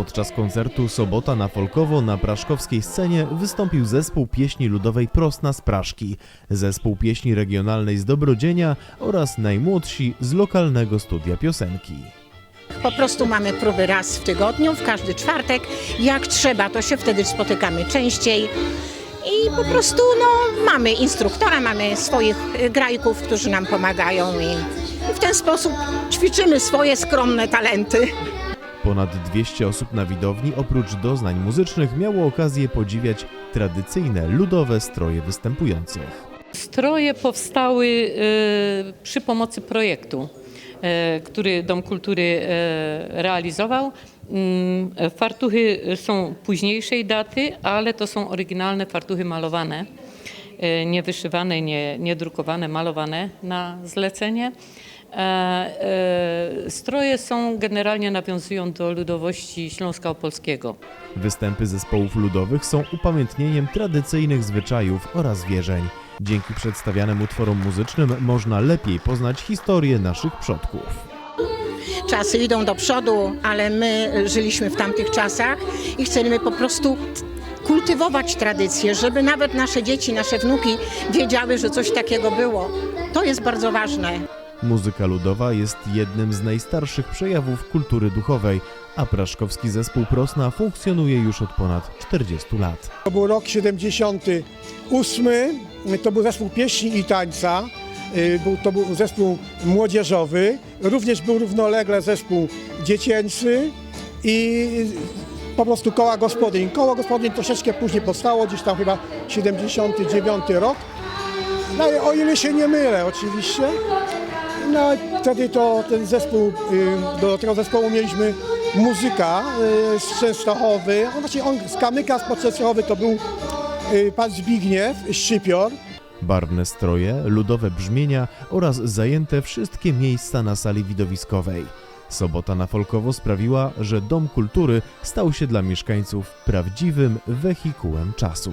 Podczas koncertu Sobota na Folkowo na praszkowskiej scenie wystąpił zespół pieśni ludowej Prosna z Praszki, zespół pieśni regionalnej z Dobrodzienia oraz najmłodsi z lokalnego studia piosenki. Po prostu mamy próby raz w tygodniu, w każdy czwartek. Jak trzeba, to się wtedy spotykamy częściej. I po prostu no, mamy instruktora, mamy swoich y, grajków, którzy nam pomagają i, i w ten sposób ćwiczymy swoje skromne talenty. Ponad 200 osób na widowni oprócz doznań muzycznych miało okazję podziwiać tradycyjne ludowe stroje występujących. Stroje powstały e, przy pomocy projektu, e, który Dom Kultury e, realizował. Mm, Fartuchy są późniejszej daty, ale to są oryginalne fartuchy malowane, e, nie wyszywane, nie, nie drukowane, malowane na zlecenie. E, e, Stroje są generalnie nawiązują do ludowości Śląska Opolskiego. Występy zespołów ludowych są upamiętnieniem tradycyjnych zwyczajów oraz wierzeń. Dzięki przedstawianym utworom muzycznym można lepiej poznać historię naszych przodków. Czasy idą do przodu, ale my żyliśmy w tamtych czasach i chcemy po prostu kultywować tradycje, żeby nawet nasze dzieci, nasze wnuki wiedziały, że coś takiego było. To jest bardzo ważne. Muzyka ludowa jest jednym z najstarszych przejawów kultury duchowej, a praszkowski zespół Prosna funkcjonuje już od ponad 40 lat. To był rok 78, to był zespół pieśni i tańca, y, był, to był zespół młodzieżowy, również był równolegle zespół dziecięcy i po prostu koła gospodyń. Koło gospodyń troszeczkę później powstało, gdzieś tam chyba 79 rok. No o ile się nie mylę oczywiście. No wtedy to ten zespół, y, do tego zespołu mieliśmy muzyka y, z Częstochowy, on właśnie on z Kamyka z Częstochowy to był y, pan Zbigniew Szczypior. Barwne stroje, ludowe brzmienia oraz zajęte wszystkie miejsca na sali widowiskowej. Sobota na Folkowo sprawiła, że Dom Kultury stał się dla mieszkańców prawdziwym wehikułem czasu.